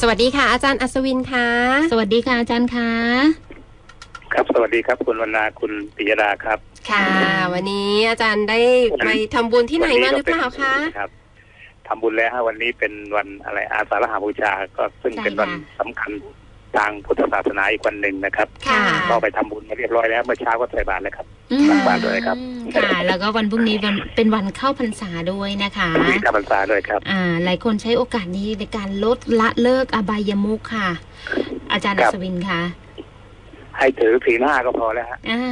สวัสดีค่ะ อาจารย์อัศวินค่ะ สวัสดีค่ะอาจารย์คะครับสวัสดีครับ คุณวรรณาคุณปิยดาครับ ค่ะ วันนี้อาจารย์ได้ไปทำบุญที่ไหนมาหรือเปล่าคะครับทำบุญแล้วฮะวันนี้เป็นวันอะไรอาสาฬหบูชาก็ซึ่งเป็นวันสำคัญ ทางพุทธศาสนาอีกวันหนึ่งนะครับค่ะก็ไปทำบุญมาเรียบร้อยแล้วเมื่อเช้าก็ใส่บาตรแล้วครับอืมตักบาตรเลยครับค่ะ แล้วก็วันพรุ่งนี้วันเป็นวันเข้าพรรษาด้วยนะคะมีข้าพรรษาด้วยครับ อ่า หลายคนใช้โอกาสนี้ในการลดละเลิกอบายมุขค่ะ อาจารย์คอัรับศวินคะให้ถือศีลห้าก็พอแล้วฮะอ่า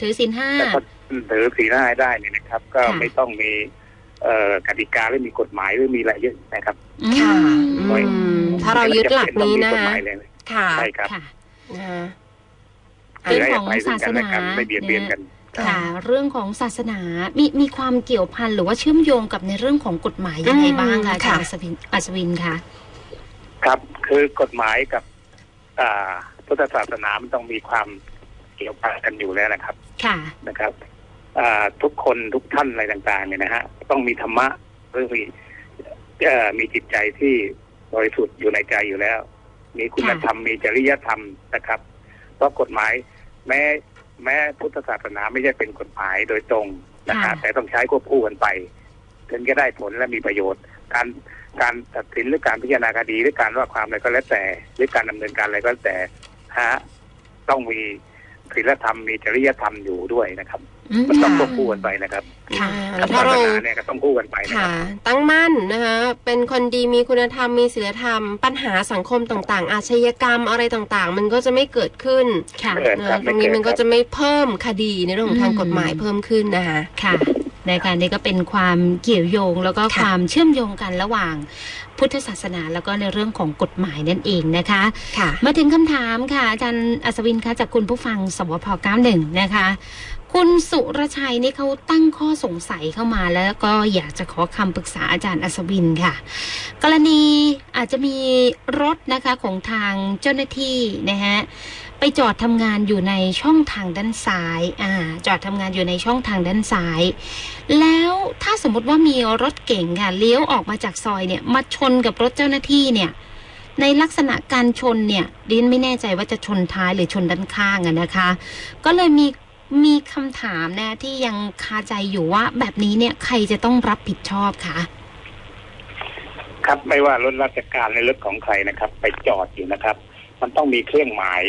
ถือศีลห้าแต่ก็ถือศีลห้าให้ได้เนี่ยนะครับ ก็ค่ะไม่ต้องมีเอ่อกติกาหรือมีกฎหมายหรือมีอะไรเยอะนะครับ ค่ะอืมอืมถ้าเรายึดหลักนี้นะไม่จำเป็ต้องมีกฎคะหมายเลย ค่ะใช่ครับค่ะนะคะเรื่องให้ของภัยซึ่งกันและกันศาสนาไม่เบียดเบียนกันค่ะค่ะเรื่องของศาสนา มีมีความเกี่ยวพันหรือว่าเชื่อมโยงกับในเรื่องของกฎหมายยังไงบ้างคะอาจารย์อัศวินอัศวินคะครับคือกฎหมายกับอ่าพุทธศาสนามันต้องมีความเกี่ยวพันกันอยู่แล้วนะครับ ค่ะนะครับอ่าทุกคนทุกท่านอะไรต่างๆเนี่ยนะฮะต้องมีธรรมะหรือมีเอ่อมีจิตใจที่บริสุทธิ์อยู่ในใจอยู่แล้ว มีคุณธรรมมีจริยธรรมนะครับ เพราะกฎหมายแม้แม้พุทธศาสนาไม่ใช่เป็นกฎหมายโดยตรงนะครับค่ะแต่ต้องใช้ควบคู่กันไป ถึงจะได้ผลและมีประโยชน์ การการตัดสินหรือการพิจารณาคดีหรือการว่าความอะไรก็แล้วแต่ หรือการดำเนินการอะไรก็แล้วแต่ฮะต้องมีศีลธรรมมีจริยธรรมอยู่ด้วยนะครับอื มมันต้องค่ะควบคู่กันไปนะครับค่ะกัแล้บวถ้าศาสเรานาเนี่ยก็ต้องคู่กันไปนะคค่ะรับตั้งมั่นนะคะเป็นคนดีมีคุณธรรมมีศีลธรรม ปัญหาสังคมต่าง ๆ อาชญากรรมอะไรต่างๆ มันก็จะไม่เกิดขึ้นค่ะเออนะตรงนี้มันก็จะไม่เพิ่มคดีในเรื่องของทางกฎหมายเพิ่มขึ้นนะคะค่ะในการนี้ก็เป็นความเกี่ยวโยงแล้วก็ค่ะความเชื่อมโยงกันระหว่างพุทธศาสนาแล้วก็ในเรื่องของกฎหมายนั่นเองนะคะค่ะมาถึงคำถามค่ะอาจารย์อัศวินคะจากคุณผู้ฟังสวพ91นะคะ คุณสุรชัยนี่เขาตั้งข้อสงสัยเข้ามาแล้วก็อยากจะขอคำปรึกษาอาจารย์อัศวินค่ะ กรณีอาจจะมีรถนะคะของทางเจ้าหน้าที่นะฮะไปจอดทำงานอยู่ในช่องทางด้านซ้ายอ่าจอดทำงานอยู่ในช่องทางด้านซ้าย แล้วถ้าสมมติว่ามีรถเก๋งค่ะเลี้ยวออกมาจากซอยเนี่ยมาชนกับรถเจ้าหน้าที่เนี่ยในลักษณะการชนเนี่ยดิฉันไม่แน่ใจว่าจะชนท้ายหรือชนด้านข้างอะนะคะ ก็เลยมี มีคำถามนะที่ยังคาใจอยู่ว่า แบบนี้เนี่ยใครจะต้องรับผิดชอบคะครับไม่ว่ารถราชการในรถของใครนะครับ ไปจอดอยู่นะครับ มันต้องมีเครื่องหมาย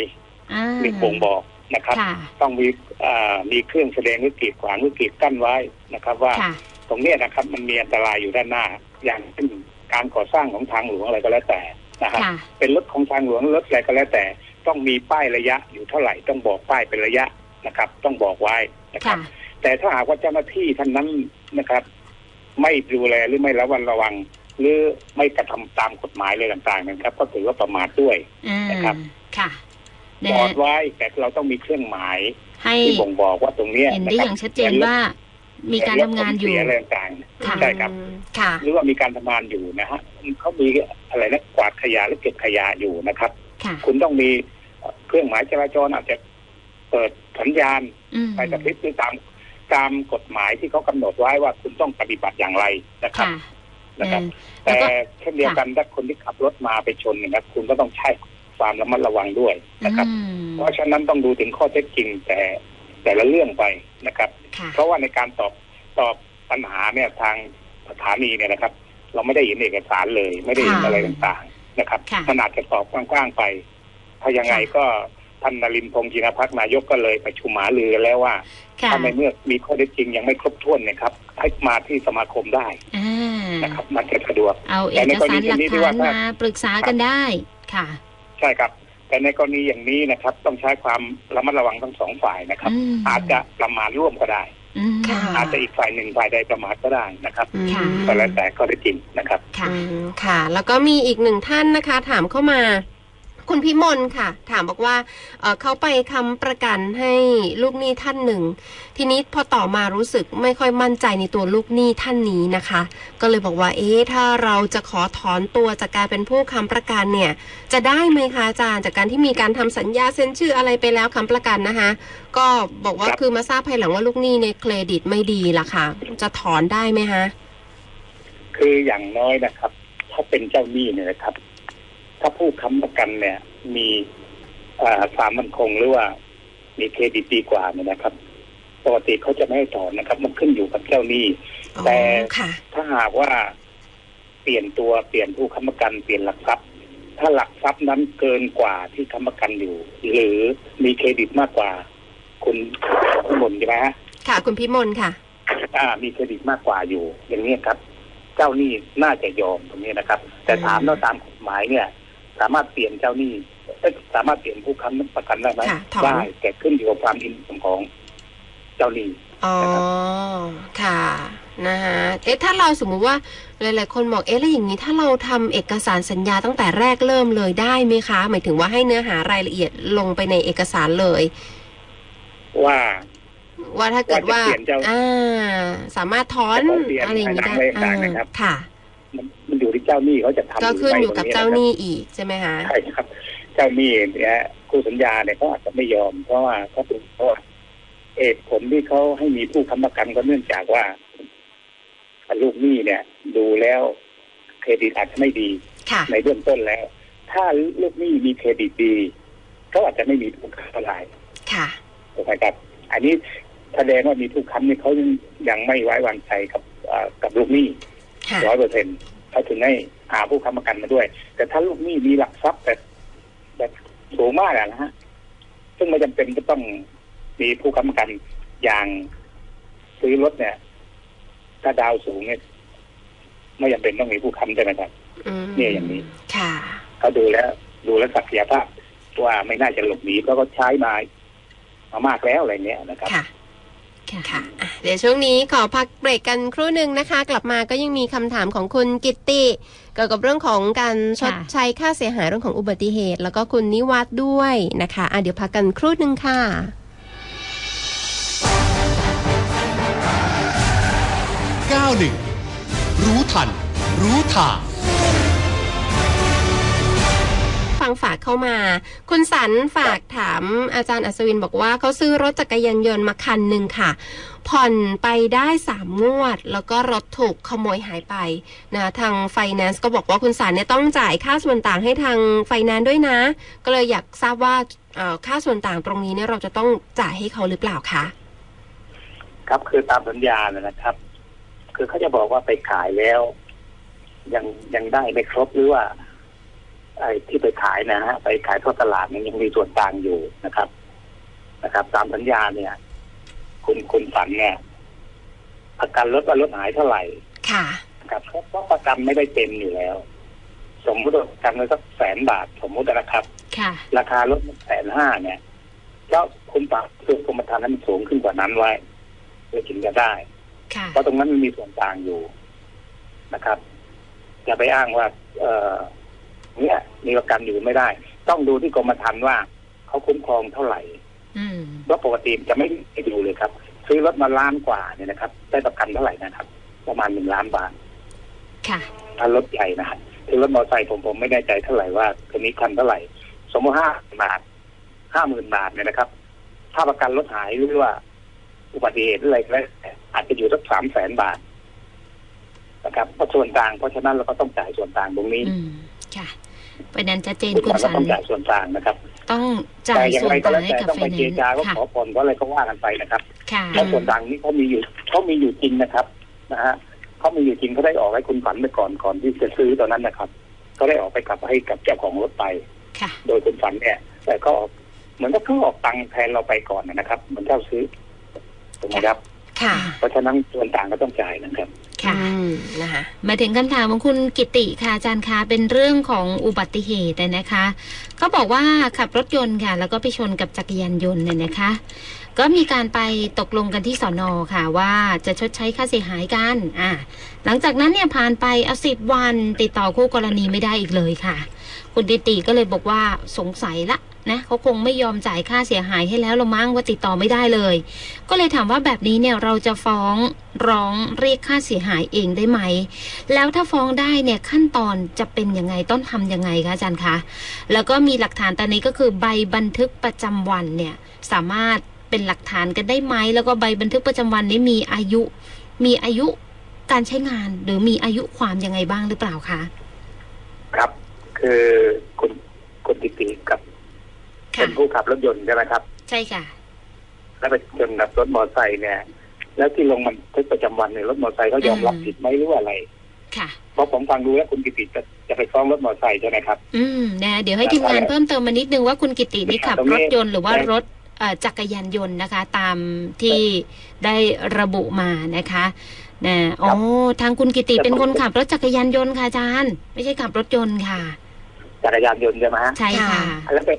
อ่ามีบ่งบอกนะครับค่ะต้องมีอ่ามีเครื่องแสดงวิกฤตขวางวิกฤตกั้นไว้นะครับ ว่าค่ะตรงเนี้ยนะครับ มันมีอันตรายอยู่ด้านหน้า อย่างเช่นการก่อสร้างของทางหลวงอะไรก็แล้วแต่นะครับค่ะเป็นรถของทางหลวงรถอะไรก็แล้วแต่ ต้องมีป้ายระยะอยู่เท่าไหร่ต้องบอกป้ายเป็นระยะ นะครับ ต้องบอกไว้นะครับค่ะแต่ถ้าหากว่าเจ้าหน้าที่ท่านนั้นนะครับ ไม่ดูแลหรือไม่ระวังระวัง หรือไม่กระทำตามกฎหมายเลยต่างๆนะครับ ก็ถือว่าประมาทด้วยอ่านะครับค่ะจนะอฮะดไว้แต่เราต้องมีเครื่องหมายให้ที่บ่งบอกว่าตรงเนี้ยเห็นนะได้คอรับย่างชัดเจนว่ามีการทำงานอยู่เสีอะไรต่างค่ะๆใช่ครับอืมค่ะหรือว่ามีการทำงานอยู่นะฮะเขามีอะไรนะกวาดขยะหรือเก็บขยะอยู่นะครับค่ะคุณต้องมีเครื่องหมายจราจรอาจจะ เปิดสัญญาณอืมไฟกระพริบหรือตามตามกฎหมายที่เขากำหนดไว้ว่าคุณต้องปฏิบัติอย่างไรนะครับค่ะนะครับเออแล้วแต่ก็เช่นเดียวกันถ้าคนที่ขับรถมาไปชนเนะครับ คุณก็ต้องใช้ความระมัดระวังด้วยนะครับอืมเพราะฉะนั้นต้องดูถึงข้อเท็จจริงแต่แต่ละเรื่องไปนะครับค่ะเพราะว่าในการตอบตอบปัญหาเนี่ยทางสถานีเนี่ยนะครับ เราไม่ได้เห็นเอกสารเลย ไม่ได้เห็นค่ะอะไรต่างๆนะครับค่ะขนาดจะตอบกว้างๆไป ถ้ายังไงก็ ท่านนรินทร์พงศ์จินพักนายกก็เลยประชุมหารือกันแล้วว่าค่ะถ้าในเมื่อมีข้อเท็จจริงยังไม่ครบถ้วนเนะครับให้มาที่สมาคมได้อ่านะครับ มันจะสะดวกเอาเอแต่ในกกรสาณีรหลักนี้ที่ฐาว่านถ้ามาปรึกษากันได้ค่ะ ใช่ครับ แต่ในกรณีอย่างนี้นะครับ ต้องใช้ความระมัดระวังทั้งสองฝ่ายนะครับอืมอาจจะประมาทร่วมก็ได้อืมค่ะอาจจะอีกฝ่ายหนึ่งฝ่ายใดประมาทก็ได้นะครับอืมค่ะก็แล้วแต่ข้อเท็จจริงนะครับค่ะอืมค่ะ แล้วก็มีอีกหนึ่งท่านนะคะ ถามเข้ามา คุณพิมลค่ะ ถามบอกว่าเอ่อเขาไปค้ำประกันให้ลูกหนี้ท่านหนึ่ง ทีนี้พอต่อมารู้สึกไม่ค่อยมั่นใจในตัวลูกหนี้ท่านนี้นะคะ ก็เลยบอกว่า เอ๊ะถ้าเราจะขอถอนตัวจากการเป็นผู้ค้ำประกันเนี่ย จะได้ไหมคะอาจารย์ จากการที่มีการทำสัญญาเซ็นชื่ออะไรไปแล้วค้ำประกันนะคะ ก็บอกว่าครับคือมาทราบภายหลังว่าลูกหนี้ในเครดิตไม่ดีล่ะค่ะ จะถอนได้ไหมคะคืออย่างน้อยนะครับ ถ้าเป็นเจ้าหนี้เนี่ยนะครับ ถ้าผู้ค้ำประกันเนี่ย มีอ่าความมั่นคงหรือว่า มีเครดิตดีกว่าเนี่ยนะครับปกติเขาจะไม่ให้ถอนนะครับ มันขึ้นอยู่กับเจ้าหนี้อ๋อแต่ค่ะถ้าหากว่าเปลี่ยนตัวเปลี่ยนผู้ค้ำประกันเปลี่ยนหลักทรัพย์ ถ้าหลักทรัพย์นั้นเกินกว่าที่ค้ำประกันอยู่ หรือมีเครดิตมากกว่า คุณคุณมนใช่ไหมฮะค่ะ คุณพิมลค่ะอ่ามีเครดิตมากกว่าอยู่ อย่างนี้ครับ เจ้าหนี้น่าจะยอมตรงนี้นะครับ แต่ถามแล้วตามกฎหมายเนี่ย สามารถเปลี่ยนเจ้าหนี้เอ้ยสามารถเปลี่ยนผู้ค้ำประกันได้ไหมค่ะถอนได้แต่ขึ้นอยู่กับความอินของเจ้าหนี้อ๋อค่ะนะคะเอ๊ะถ้าเราสมมุติว่าหลาย ๆ คนบอกเอ๊ะแล้วอย่างนี้ถ้าเราทำเอกสารสัญญาตั้งแต่แรกเริ่มเลยได้ไหมคะ หมายถึงว่าให้เนื้อหารายละเอียดลงไปในเอกสารเลย ว่า ว่าถ้าเกิดว่าว่าจะเปลี่ยนเจ้าอ่า สามารถถอนจะขอเปลี่ยนอะไรอย่างนี้ได้ให้หลังเลยนะครับอ่าค่ะมันมันอยู่ที่เจ้าหนี้เขาจะทำก็หรืขึ้นไม่อยู่กับตรงเจ้าะครับหนี้อีกใช่ไหมคะใช่ครับ เจ้าหนี้เนี่ยคู่สัญญาเนี่ยเขาอาจจะไม่ยอมเพราะว่าเขาเป็นเพราะว่าเหตุผลที่เขาให้มีผู้ค้ำประกันก็เนื่องจากว่าลูกหนี้เนี่ย ดูแล้วเครดิตอาจจะไม่ดีค่ะในเบื้องต้นแล้ว ถ้าลูกหนี้มีเครดิตดีก็อาจจะไม่มีผู้ค้ำเท่าไหร่ค่ะถูกไหมครับ อันนี้แสดงว่ามีผู้ค้ำนี่เขายังยังไม่ไว้วางใจกับเอ่อกับลูกหนี้ค่ะร้อยเปอร์เซ็นต์ เขาถึงให้หาผู้ค้ำประกันมาด้วย แต่ถ้าลูกหนี้มีหลักทรัพย์แบบแบบสูงมากอะนะฮะ ซึ่งไม่จำเป็นก็ต้องมีผู้ค้ำประกันอย่างซื้อรถเนี่ย ถ้าดาวสูงเนี่ยไม่จำเป็นต้องมีผู้ค้ำใช่ไหมครับอืมเนี่ยอย่างนี้ ค่ะเขาดูแล้ว ดูแล้วศักยภาพว่าไม่น่าจะหลบหนีเพราะเขาใช้มามามากแล้วอะไรเนี้ยนะครับ ค่ะ ค่ะค่ะอะ เดี๋ยวช่วงนี้ขอพักเบรกกันครู่หนึ่งนะคะ กลับมาก็ยังมีคำถามของคุณกิตติเกี่ยวกับเรื่องของการชดใช้ค่าเสียหายเรื่องของอุบัติเหตุ แล้วก็คุณนิวัตด้วยนะคะะเดี๋ยวพักกันครู่หนึ่งค่ะ91รู้ทัน รู้ทาง ฟังฝากเข้ามา คุณสันฝากถามอาจารย์อัศวินบอกว่าเขาซื้อรถจักรยานยนต์มาคันหนึ่งค่ะ ผ่อนไปได้สามงวด แล้วก็รถถูกขโมยหายไปนะทางไฟแนนซ์ก็บอกว่าคุณสันเนี่ยต้องจ่ายค่าส่วนต่างให้ทางไฟแนนซ์ด้วยนะ ก็เลยอยากทราบว่าค่าส่วนต่างตรงนี้เนี่ยเราจะต้องจ่ายให้เขาหรือเปล่าคะครับคือตามสัญญาเนะนะครับ คือเขาจะบอกว่าไปขายแล้ว ยังยังได้ไม่ครบหรือว่า ไอ้ที่ไปขายนะฮะไปขายทอดตลาดเนี่ยยังมีส่วนต่างอยู่นะครับ นะครับ ตามสัญญาเนี่ย คุณคุณฝันเนี่ยประกันรถว่ารถหายเท่าไหร่ ค่ะนะครับเพราะเพราะประกันไม่ได้เต็มอยู่แล้ว สมมติว่าประกันไว้สักแสนบาทสมมตินะครับ ค่ะ ราคารถแสนห้าเนี่ยแล้วคุณปรับคือกรมธรรม์นั้นมันสูงขึ้นกว่านั้นไว้เพื่อถึงจะได้ ค่ะ เพราะตรงนั้นมันมีส่วนต่างอยู่นะครับอย่าไปอ้างว่า เออ เนี่ยมีประกันอยู่ไม่ได้ ต้องดูที่กรมธรรม์ว่าเขาคุ้มครองเท่าไหร่อืมเพราะปกติจะไม่ไปดูเลยครับ ซื้อรถมาล้านกว่าเนี่ยนะครับ ได้ประกันเท่าไหร่นะครับ ประมาณหนึ่งล้านบาทค่ะถ้ารถใหญ่นะครับคือรถมอเตอร์ไซค์ผมผมไม่แน่ใจเท่าไหร่ว่าคันนี้คันเท่าไหร่ สมมติห้าบาทห้าหมื่นบาทเนี่ยนะครับ ถ้าประกันรถหายหรือว่า อุบัติเหตุหรืออะไรก็แล้วแต่อาจจะอยู่สักสามแสนบาทนะครับเพราะส่วนต่างเพราะฉะนั้นเราก็ต้องจ่ายส่วนต่างตรงนี้อืมค่ะ ประเด็นชัดเจนทุกคุคณนก็สันต้องจ่ายส่วนต่างนะครับ ต้องจ่าแต่ยอย่างส่วไรนก็ต่างแล้วให้แต่กับต้องไฟไปแนเจรนซ์จาก็ค่ะขอผ่อนก็อะไรก็ว่ากันไปนะครับค่ะเพราะส่วนต่างนี้เขามีอยู่เขามีอยู่จริงนะครับนะฮะเขามีอยู่จริงเขาได้ออกให้คุณฝันไปก่อนก่อนที่จะซื้อตอนนั้นนะครับเขาได้ออกไปกลับให้กับเจ้าของรถไปค่ะโดยคุณฝันเนี่ยแต่ก็ออกเหมือนกับเขาออกตังค์แทนเราไปก่อนนะครับเหมือนเช่าซื้อถูกไหมครับค่ะเพราะฉะนั้นส่วนต่างก็ต้องจ่ายนะครับ ค่ะอืมนะคะมาถึงคำถามของคุณกิติค่ะอาจารย์คะเป็นเรื่องของอุบัติเหตุนะคะเขาบอกว่าขับรถยนต์ค่ะ แล้วก็ไปชนกับจักรยานยนต์เนี่ยนะคะ ก็มีการไปตกลงกันที่สอนอค่ะ ว่าจะชดใช้ค่าเสียหายกันอ่าหลังจากนั้นเนี่ยผ่านไปเอาสิบวันติดต่อคู่กรณีไม่ได้อีกเลยค่ะ คุณติติก็เลยบอกว่าสงสัยละ นะเขาคงไม่ยอมจ่ายค่าเสียหายให้แล้วละมั้งว่าติดต่อไม่ได้เลย ก็เลยถามว่าแบบนี้เนี่ยเราจะฟ้องร้องเรียกค่าเสียหายเองได้ไหม แล้วถ้าฟ้องได้เนี่ยขั้นตอนจะเป็นยังไงต้องทำยังไงคะอาจารย์คะแล้วก็มีหลักฐานตอนนี้ก็คือใบบันทึกประจำวันเนี่ยสามารถเป็นหลักฐานกันได้ไหมแล้วก็ใบบันทึกประจำวันนี้มีอายุ มีอายุการใช้งานหรือมีอายุความยังไงบ้างหรือเปล่าคะครับคือคุณคุณติติกับ ผู้ขับรถยนต์ใช่ไหมครับ ใช่ค่ะ แล้วไปชนกับรถมอเตอร์ไซค์เนี่ย แล้วที่ลงบันทึกประจำวันเนี่ยรถมอเตอร์ไซค์เขายอมรับอืมผิดไหมหรือว่าอะไรค่ะเพราะผมฟังดูแล้วคุณกิติจะจะไปฟ้องรถมอเตอร์ไซค์ใช่ไหมครับ อืมนะเดี๋ยวให้ทีมงานเพิ่มเติมมานิดนึงว่าคุณกิตินี่ขับตรงนี้รถยนต์หรือว่าได้รถเอ่อจักรยานยนต์นะคะ ตามที่ได้ระบุมานะคะนะอ๋อทางคุณกิติเป็นคนขับรถจักรยานยนต์ค่ะอาจารย์ ไม่ใช่ขับรถยนต์ค่ะ จักรยานยนต์ใช่ไหมฮะใช่ค่ะ แล้วไป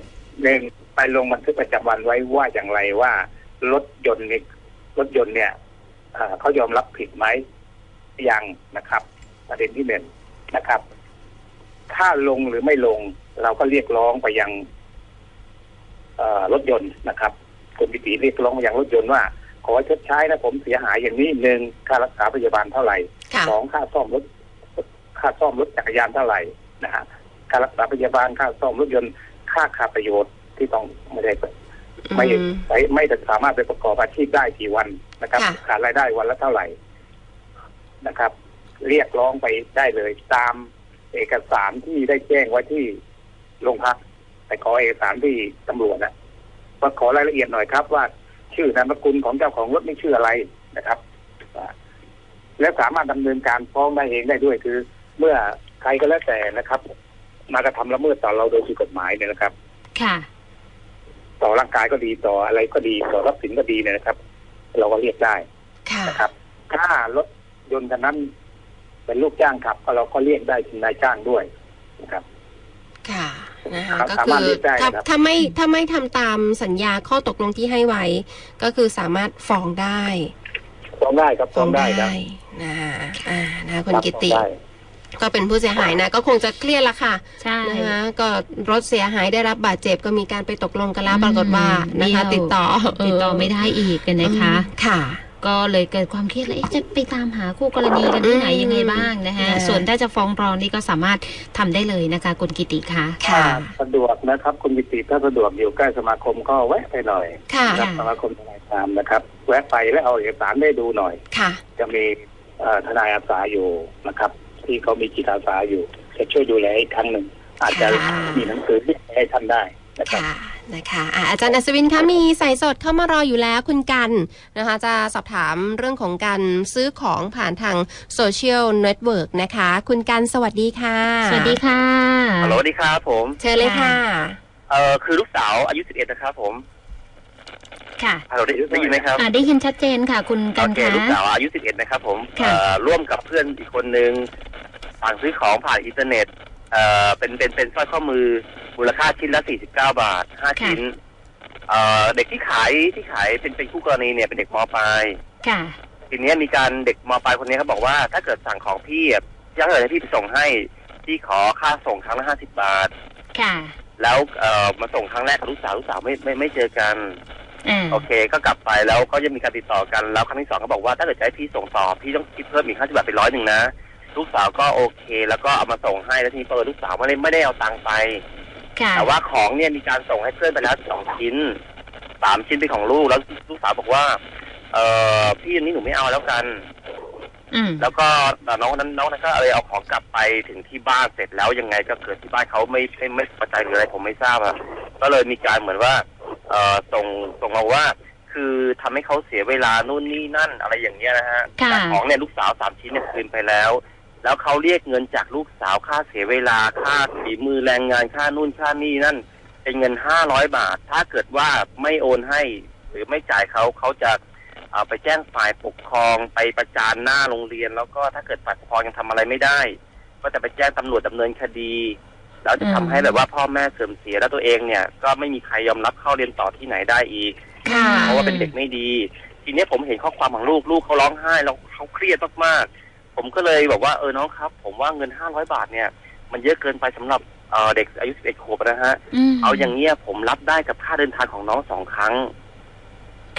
หนึ่ง ไปลงบันทึกประจำวันไว้ว่าอย่างไรว่ารถยนต์เนี่ยรถยนต์เนี่ยเอ่อเขายอมรับผิดไหมยังนะครับ ประเด็นที่หนึ่งนะครับ ถ้าลงหรือไม่ลง เราก็เรียกร้องไปยังเอ่อรถยนต์นะครับคุณปิติเรียกร้องไปยังรถยนต์ว่าขอชดใช้นะผมเสียหายอย่างนี้หนึ่งค่ารักษาพยาบาลเท่าไหร่ค่ะสองค่าซ่อมรถค่าซ่อมรถจักรยานเท่าไหร่นะฮะค่ารักษาพยาบาลค่าซ่อมรถยนต์ค่าขาดประโยชน์ ที่ต้องไม่ได้ไม่อืมไม่ไม่สามารถไปประกอบอาชีพได้กี่วันนะครับค่ะขาดรายได้วันละเท่าไหร่นะครับ เรียกร้องไปได้เลยตามเอกสารที่ได้แจ้งไว้ที่โรงพักไปขอเอกสารที่ตำรวจนะว่าขอรายละเอียดหน่อยครับ ว่าชื่อนามสกุลของเจ้าของรถนี่ชื่ออะไรนะครับอ่าแล้วสามารถดำเนินการฟ้องได้เองได้ด้วยคือ เมื่อใครก็แล้วแต่นะครับ มากระทำละเมิดต่อเราโดยผิดกฎหมายเนี่ยนะครับ ค่ะ ต่อร่างกายก็ดีต่ออะไรก็ดีต่อทรัพย์สินก็ดีเนี่ยนะครับ เราก็เรียกได้ค่ะนะครับ ถ้ารถยนต์คันนั้น เป็นลูกจ้างขับก็เราก็เรียกได้ถึงนายจ้างด้วยนะครับ ค่ะนะคะครับก็สาคืมารถอเรียกได้ถ้านะครับถ้าไม่ถ้าไม่ทำตามสัญญาข้อตกลงที่ให้ไว้ ก็คือสามารถฟ้องได้ฟ้องได้ครับฟ้องได้ครับนะคะอ่านะคุณรับกิติฟ้องได้ ก็เป็นผู้เสียหายนะ ก็คงจะเครียดละค่ะใช่นะคะก็รถเสียหายได้รับบาดเจ็บก็มีการไปตกลงกันแล้วอืมปรากฏว่านะคะเบี้ยวติดต่อติดต่อไม่ได้อีกกันนะคะอืมค่ะก็เลยเกิดความเครียดแล้วเอ๊ะจะไปตามหาคู่กรณีกันที่ไหนอืมยังไงบ้างนะคะค่ะส่วนถ้าจะฟ้องร้องนี่ก็สามารถทำได้เลยนะคะคุณกิติคะค่ะสะดวกนะครับคุณกิติถ้าสะดวกอยู่ใกล้สมาคมก็แวะไปหน่อยค่ะนะครับสมาคมทนายความนะครับ แวะไปแล้วเอาเอกสารได้ดูหน่อยค่ะ จะมีเอ่อทนายอาสาอยู่นะครับ ที่เขามีจิตอาสาอยู่ จะช่วยดูแลอีกครั้งหนึ่ง อาจจะค่ะมีหนังสือที่ให้ท่านได้นะครับค่ะนะคะอะอาจารย์อัศวินคะมีสายสดเข้ามารออยู่แล้วคุณกันนะคะ จะสอบถามเรื่องของการซื้อของผ่านทางโซเชียลเน็ตเวิร์กนะคะ คุณกันสวัสดีค่ะ สวัสดีค่ะฮัลโหลสวัสดีครับผม เชิญเลยค่ะ เอ่อคือลูกสาวอายุ 11 นะครับผม ค่ะฮัลโหลได้ได้ยินไหมครับอ่าได้ยินชัดเจนค่ะ คุณกัโอนเคคะลูกสาวอายุ 11 นะครับผมค่ะเอ่อร่วมกับเพื่อนอีกคนนึง สั่งซื้อของผ่านอินเทอร์เน็ตเอ่อเป็นเป็นเป็นสร้อยข้อมือมูลค่าชิ้นละ 49 บาท 5 ชิ้นเอ่อเด็กที่ขายที่ขายเป็นเป็นคู่กรณีเนี่ยเป็นเด็กมปลายค่ะ ทีเนี้ยมีการเด็กมปลายคนนี้เขาบอกว่า ถ้าเกิดสั่งของพี่อะถ้าเกิดให้พี่ไปส่งให้พี่ขอค่าส่งครั้งละ 50 บาท ค่ะ แล้วเอ่อมาส่งครั้งแรกกับลูกสาวลูกสาวไม่ไม่ไม่เจอกัน อ่า โอเคก็กลับไปแล้วก็ยังมีการติดต่อกันแล้วครั้งที่สองก็บอกว่าถ้าเกิดจะให้พี่ส่งต่อพี่ต้องคิดเพิ่มอีกห้าสิบาทเป็นร้อยหนึ่งนะ ลูกสาวก็โอเค แล้วก็เอามาส่งให้แล้วทีนี้เปิดลูกสาวไม่ได้ไม่ได้เอาตังค์ไป ค่ะแต่ว่าของเนี่ยมีการส่งให้เพื่อนไปแล้วสองชิ้นสามชิ้นเป็นของลูกแล้วลูกสาวบอกว่า เออพี่อันนี้หนูไม่เอาแล้วกัน อืมแล้วก็น้องนั้นน้องนั้นก็เลยเอาของกลับไปถึงที่บ้านเสร็จแล้วยังไงก็เกิดที่บ้านเขาไม่ไม่ไม่พอใจหรืออะไรผมไม่ทราบอะก็เลยมีการเหมือนว่า เออส่งส่งมาว่า คือทำให้เขาเสียเวลานู่นนี่นั่นอะไรอย่างเงี้ยนะฮะค่ะ แต่ของเนี่ยลูกสาวสามชิ้นเนี่ยคืนไปแล้ว แล้วเขาเรียกเงินจากลูกสาวค่าเสียเวลาค่าฝีมือแรงงานค่านู่นค่านี่นั่น เป็นเงินห้าร้อยบาท ถ้าเกิดว่าไม่โอนให้ หรือไม่จ่ายเขาเขาจะเอาไปแจ้งฝ่ายปกครองไปประจานหน้าโรงเรียน แล้วก็ถ้าเกิดฝ่ายปกครองยังทำอะไรไม่ได้ ก็จะไปแจ้งตำรวจดำเนินคดีแล้วจะทำให้แบบว่าพ่อแม่เสื่อมเสียแล้วตัวเองเนี่ย ก็ไม่มีใครยอมรับเข้าเรียนต่อที่ไหนได้อีกค่ะเพราะว่าเป็นเด็กไม่ดี ทีเนี้ยผมเห็นข้อความของลูกลูกเขาร้องไห้แล้วเขาเครียดมากๆ ผมก็เลยบอกว่าเออน้องครับ ผมว่าเงินห้าร้อยบาทเนี่ย มันเยอะเกินไปสำหรับเอ่อเด็กอายุสิบเอ็ดขวบนะฮะมเอาอย่างเงี้ยผมรับได้กับค่าเดินทางของน้องสองครั้ง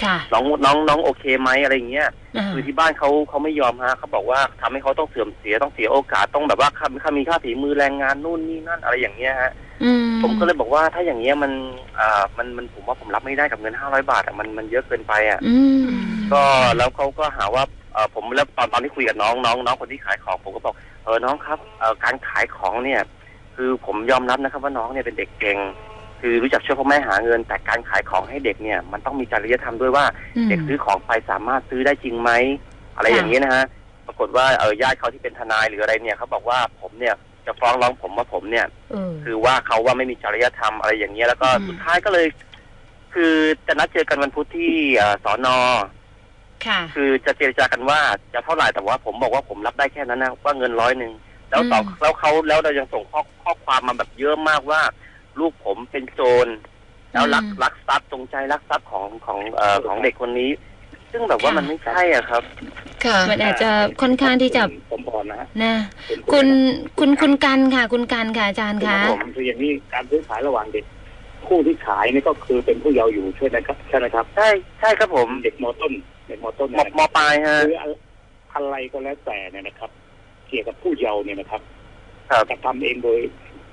ค่ะน้องน้องน้องโอเคไหมอะไรเงี้ยอ่าคือที่บ้านเขาเขาไม่ยอมฮะเขาบอกว่าทำให้เขาต้องเสื่อมเสียต้องเสียโอกาสต้องแบบว่าค่าค่ามีค่าฝีมือแรงงานนู่นนี่นั่นอะไรอย่างเงี้ยฮะอืผมก็เลยบอกว่าถ้าอย่างเงี้ยมันอ่ามันมันผมว่าผมรับไม่ได้กับเงินห้าร้อยบาทอะมันมันเยอะเกินไปอะอืมก็แล้วเขาก็หาว่า เออผมแล้วตอนตอนที่คุยกับน้องน้องน้องคนที่ขายของผมก็บอกเออน้องครับเออการขายของเนี่ย คือผมยอมรับนะครับว่าน้องเนี่ยเป็นเด็กเก่งคือรู้จักช่วยพ่อแม่หาเงิน แต่การขายของให้เด็กเนี่ย มันต้องมีจริยธรรมด้วยว่ามเด็กซื้อของไปสามารถซื้อได้จริงไหมอะไรค่ะอย่างนี้นะฮะปรากฏว่าเออญาติเขาที่เป็นทนายหรืออะไรเนี่ยเขาบอกว่าผมเนี่ยจะฟ้องร้องผมว่าผมเนี่ยเออคือว่าเขาว่าไม่มีจริยธรรมอะไรอย่างเงี้ยแล้วก็อืมสุดท้ายก็เลย คือจะนัดเจอกันวันพุธที่เอ่อสอนอ ค่ะ คือจะเจรจากันว่าจะเท่าไหร่แต่ว่าผมบอกว่าผมรับได้แค่นั้นนะว่าเงินร้อยหนึ่งแล้วสองอืมแล้วเขาแล้วเรายังส่งข้อข้อความมาแบบเยอะมากว่า ลูกผมเป็นโจรแล้วลักลักทรัพย์จงใจลักทรัพย์ของของเอ่อของเด็กคนนี้ ซึ่งแบบว่ามันไม่ใช่อะครับ ค่ะ มันอาจจะค่อนข้างที่จะผมพรนะฮะนะเป็นคุณคุณคุณกันค่ะ คุณกันค่ะอาจารย์คคะรับผมคืออย่างนี้การซื้อขายระหว่างเด็กผู้ที่ขายนี่ก็คือเป็นผู้เยาว์อยู่ใช่ไหมครับใช่ไหมครับ ใช่ใช่ครับผมเด็กมต้น เด็กมต้นมเนี่ยนะมปลายฮะคืออะไรก็แล้วแต่เนี่ยนะครับ เกี่ยวกับผู้เยาว์เนี่ยนะครับครับกระทำเองโดย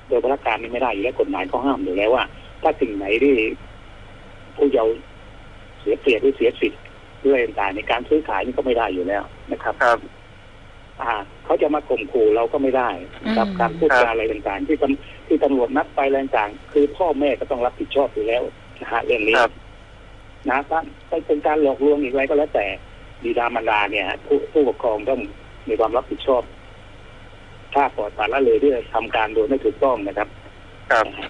โดยพระการนี่ไม่ได้อยู่แล้วกฎหมายเขาห้ามอยู่แล้วว่า ถ้าสิ่งไหนที่ผู้เยาว์เสียเปรียบหรือเสียสิทธิ์ด้วยต่างๆในการซื้อขายนี่ก็ไม่ได้อยู่แล้วนะครับครับ อ่า เขาจะมาข่มขู่เราก็ไม่ได้นะครับอืมการพูดครับจาอะไรต่างๆ ที่ตำที่ตำรวจนัดไปอะไรต่างๆคือพ่อแม่ก็ต้องรับผิดชอบอยู่แล้วนะฮะเรื่องนี้ครับ นะถ้าถ้าเป็นการหลอกลวงอีกอะไรก็แล้วแต่บิดามารดาเนี่ยฮะผู้ผู้ปกครองต้องมีความรับผิดชอบ ถ้าปล่อยปละละเลยที่จะทำการโดยไม่ถูกต้องนะครับ ครับนะฮะ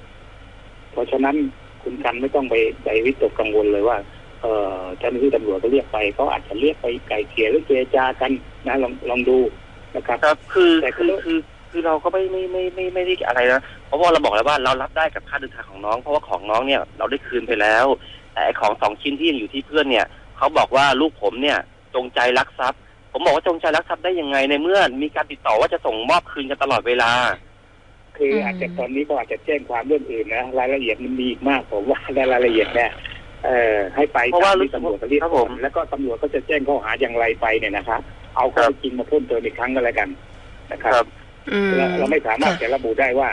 เพราะฉะนั้นคุณกันไม่ต้องไปไปวิตกกังวลเลยว่า เออเจ้าหน้าที่ตำรวจก็เรียกไปเขาอาจจะเรียกไปไกลเกลี่ยหรือเจรจากันนะลองลองดูนะครับ ครับ คือแต่ก็คือคือคือเราก็ไม่ไม่ไม่ไม่ไม่ได้อะไรนะเพราะว่าเราบอกแล้วว่าเรารับได้กับค่าเดินทางของน้อง เพราะว่าของน้องเนี่ย เราได้คืนไปแล้ว แต่ไอ้ของสองชิ้นที่ยังอยู่ที่เพื่อนเนี่ยเขาบอกว่าลูกผมเนี่ยจงใจลักทรัพย์ ผมบอกว่าจงใจลักทรัพย์ได้ยังไงในเมื่อ มีการติดต่อว่าจะส่งมอบคืนกันตลอดเวลา คืออืมอาจจะตอนนี้ก็อาจจะแจ้งความเรื่องอื่นนะรายละเอียดมันมีอีกมากผมว่าในรายละเอียดเนี่ยเอ่อให้ไปเพราะว่าตมรู้ที่สึกตำรวจเขาเรียกครับผมแล้วก็ตำรวจก็จะแจ้งข้อหาอย่างไรไปเนี่ยนะครับเอาข้อครับเท็จจริงมาเพิ่มเติมอีกครั้งก็แล้วกันนะครับครับอืมเราเราไม่สามารถค่ะจะระบุได้ว่า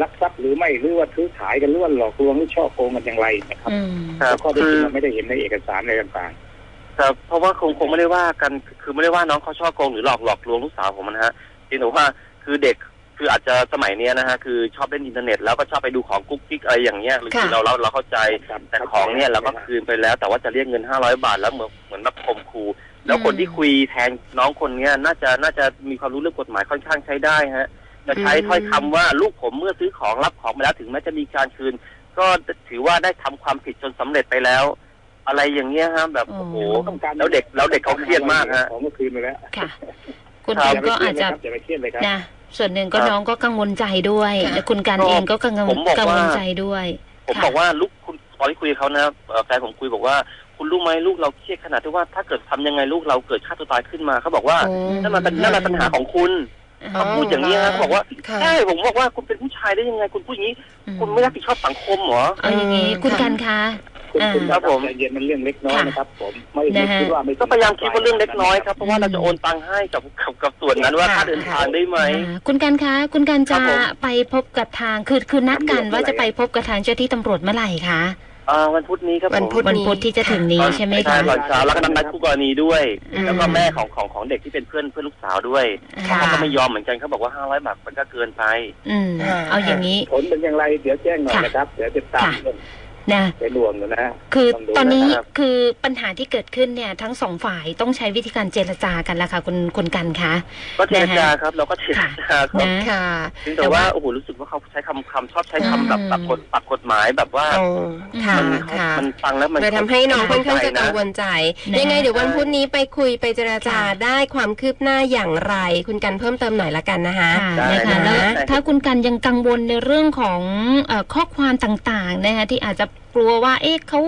ลักทรัพย์หรือไม่หรือว่าซื้อขายกันหรือว่าหลอกลวงหรือช่อโกงกันอย่างไรนะครับอืมครับแล้วข้อเท็จคืจริองเราไม่ได้เห็นในเอกสารอะไรต่างครับเพราะว่าคงคงไม่ได้ว่ากันคือไม่ได้ว่าน้องเขาชอบโกงหรือหลอกหลอกลวงลูกสาวผมนะฮะเพียงแต่ว่าคือเด็กคืออาจจะสมัยเนี้ยนะฮะคือชอบเล่นอินเทอร์เน็ตแล้วก็ชอบไปดูของกุ๊กกิ๊กอะไรอย่างเงี้ยหรือค่ะคือเราเราเราเข้าใจๆครับแต่ของเนี่ยเราก็คืนไปแล้ว แต่ว่าจะเรียกเงินห้าร้อยบาทแล้วเหมือนเหมือนแบบข่มขู่แล้วคนที่คุยแทนน้องคนเนี้ยน่าจะน่าจะมีความรู้เรื่องกฎหมายค่อนข้างใช้ได้ฮะ จะใช้ถ้อยคำว่าลูกผมเมื่อซื้อของรับของไปแล้วถึงแม้จะมีการคืน ก็ถือว่าได้ทำความผิดจนสำเร็จไปแล้ว อะไรอย่างเงี้ยฮะแบบโอ้โหต้องการแล้วเด็กแล้วเด็กเขาเครียดมากฮะของเมื่อคืนไปแล้วค่ะ คุณครักับนก็อาจจะอย่าไปเครียดเลยครับนะส่วนหนึ่งก็ครับน้องก็กังวลใจด้วยค่ะและคุณกันก็เองก็กังวผลมบอกว่ากังวลใจด้วย ผมค่ะบอกว่าลูกคุณตอนที่คุยกับเขานะเอ่อแฟนผมคุยบอกว่าคุณรู้ไหมลูกเราเครียดขนาดที่ว่าถ้าเกิดทำยังไงลูกเราเกิดฆ่าตัวตายขึ้นมาเขาบอกว่าโอ้นั่นมันเป็นนั่นมันปัญหาของคุณ เขาพูดอย่างนี้ฮะเขาบอกว่าค่ะใช่ผมบอกว่าคุณเป็นผู้ชายได้ยังไง คุณพูดอย่างนี้ คุณไม่รับผิดชอบสังคมเหรอเอาอย่างนี้คุณกันคะคุณอ่าคุณครับผมใจเย็นมันเรื่องเล็กน้อยค่ะนะครับ ผมไม่นะไม่ฮะคิดว่าไม่ก็พยายามคิดว่าเรื่องเล็กน้อยครับเพราะว่าเราจะโอนตังค์ให้กับกับกับส่วนนั้นว่าค่ะค่าเดินทางได้ไหมอ่าคุณกันคะ คุณกันครัจะบผมไปพบกับทางคือคือนัดกันว่าจะไปพบกับทางเจ้าที่ตำรวจเมื่อไหร่คะ อ่าวันพุธนี้ครับผมวันพุธวันพุธที่จะถึงนี้ใช่ไหมใช่คะตอนเช้าแล้วก็นัดนัดคู่กรณีด้วยอืมแล้วก็แม่ของของของเด็กที่เป็นเพื่อนเพื่อนลูกสาวด้วยค่ะเขาก็ไม่ยอมเหมือนกันเขาบอกว่าห้าร้อยบาทมันก็เกินไป อืมค่ะเอาอย่างนี้ผลเป็นอย่างไรเดี๋ยวแจ้งหน่อยค่ะนะครับ เดี๋ยวจะตาม ค่ะเรื่องนะไปรวมกันนะฮะคือลองดูตอนนี้นะครับคือปัญหาที่เกิดขึ้นเนี่ย ทั้งสองฝ่ายต้องใช้วิธีการเจรจากันละค่ะคุณคุณกันคะก็เจรจาครับเราก็เจรจาครับนะค่ะเพียงแต่ว่าโอ้โหรู้สึกว่าเขาใช้คำคำชอบใช้คำแบบอืมปรับกฎปรับกฎหมายแบบว่าโอ้ค่ะมันค่ะมันฟังแล้วมันเลยทำให้น้องค่อนข้างจะกังวลใจนะยังไงเดี๋ยววันพุธนี้ไปคุยไปเจราจาค่ะได้ความคืบหน้าอย่างไร คุณกันเพิ่มเติมหน่อยละกันนะคะค่ะได้นะคะได้แล้วถ้าคุณกันยังกังวลในเรื่องของเออข้อความต่างๆนะคะที่อาจจะกลัวว่า เอ๊ะเขา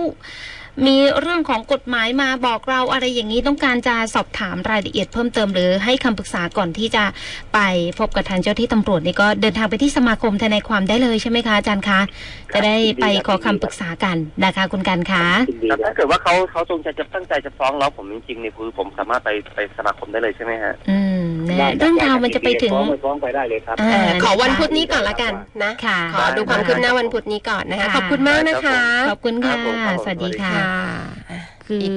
มีเรื่องของกฎหมายมาบอกเราอะไรอย่างนี้ต้องการจะสอบถามรายละเอียดเพิ่มเติมหรือให้คำปรึกษาก่อนที่จะไปพบกับทางเจ้าที่ตำรวจนี่ก็เดินทางไปที่สมาคมทนายความได้เลยใช่ไหมคะอาจารย์คะ จะได้ไปขอคำปรึกษากันนะคะคุณกันคะยินดีแต่ครัถ้าบเกิดว่าเขาเขาจงใจจะตั้งใจจะฟ้องร้องผมจริงๆเนี่ยคือผมสามารถไปไปสมาคมได้เลยใช่ไหมฮะอืมนะได้เรื่องราวมันจะไปถึงฟ้องไม่ฟ้องไปได้เลยครับอ่าเอ่อขอวันพุธนี้ก่อนละกันนะค่ะขอดูความคืบหน้าวันพุธนี้ก่อนนะคะค่ะขอบคุณมากนะคะ ขอบคุณครัค่ะบผมครับผมสวัสดีค่ะคือ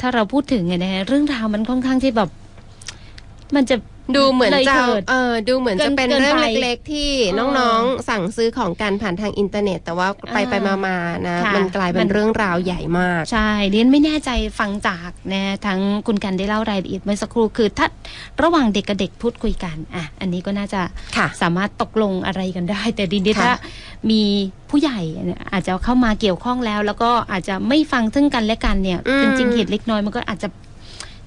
ถ้าเราพูดถึงเนี่ยนะฮะเรื่องราวมันค่อนข้างที่แบบ มันจะ ดูเหมือนเลยจะเถิดเออดูเหมือนจะเป็นเกินเรื่องไปเล็กๆที่เออน้องๆ สั่งซื้อของกันผ่านทางอินเทอร์เน็ต แต่ว่าไปอ่าไปมามาๆนะค่ะมันกลายเป็มันนเรื่องราวใหญ่มาก ใช่เรียนไม่แน่ใจฟังจากนะทั้งคุณกันได้เล่ารายละเอียดเมื่อสักครู่คือถ้าระหว่างเด็กกับเด็กพูดคุยกันอะอันนี้ก็น่าจะค่ะสามารถตกลงอะไรกันได้ แต่ดีนี้ค่ะถ้ามีผู้ใหญ่เนี่ยอาจจะเข้ามาเกี่ยวข้องแล้ว แล้วก็อาจจะไม่ฟังซึ่งกันและกันเนี่ยอืมจริงๆเหตุเล็กน้อยมันก็อาจจะ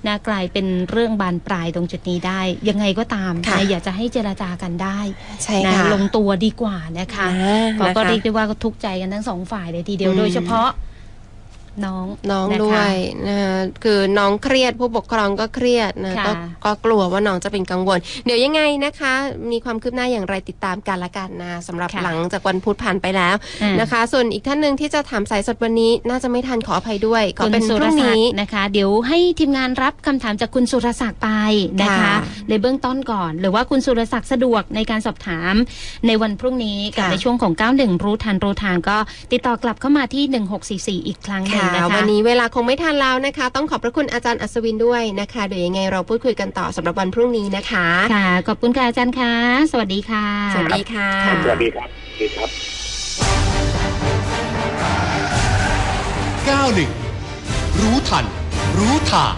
นะกลายเป็นเรื่องบานปลายตรงจุดนี้ได้ ยังไงก็ตามค่ะนะอยากจะให้เจรจากันได้ใช่นะค่ะลงตัวดีกว่านะคะอ่าก็นะคะก็เรียกได้ว่าก็ทุกข์ใจกันทั้งสองฝ่ายเลยทีเดียวอืมโดยเฉพาะ น้องน้องนะคะด้วยนะคะคือน้องเครียดผู้ปกครองก็เครียดนะค่ะก็ก็กลัวว่าน้องจะเป็นกังวล เดี๋ยวยังไงนะคะ มีความคืบหน้าอย่างไรติดตามกันละกันนะสำหรับค่ะหลังจากวันพุธผ่านไปแล้วอ่านะคะ ส่วนอีกท่านหนึ่งที่จะถามสายสดวันนี้น่าจะไม่ทันขออภัยด้วยขอคุณเป็นสุพรรุ่งศักนี้ดิ์นะคะ เดี๋ยวให้ทีมงานรับคำถามจากคุณสุรศักดิ์ไปนะคะค่ะในเบื้องต้นก่อน หรือว่าคุณสุรศักดิ์สะดวกในการสอบถาม ในวันพรุ่งนี้กับค่ะในช่วงของ 91 รู้ทันรู้ทางก็ติดต่อกลับเข้ามาที่ 1644 อีกครั้งหนึ่งค่ะนะคะวันนี้เวลาคงไม่ทันแล้วนะคะ ต้องขอบพระคุณอาจารย์อัศวินด้วยนะคะเดี๋ยวยังไงเราพูดคุยกันต่อสำหรับวันพรุ่งนี้นะคะค่ะขอบคุณค่ะอาจารย์ค่ะ สวัสดีค่ะ สวัสดีค่ะค่ะสวัสดีครับสวัสดีครับ91รู้ทัน รู้ทาง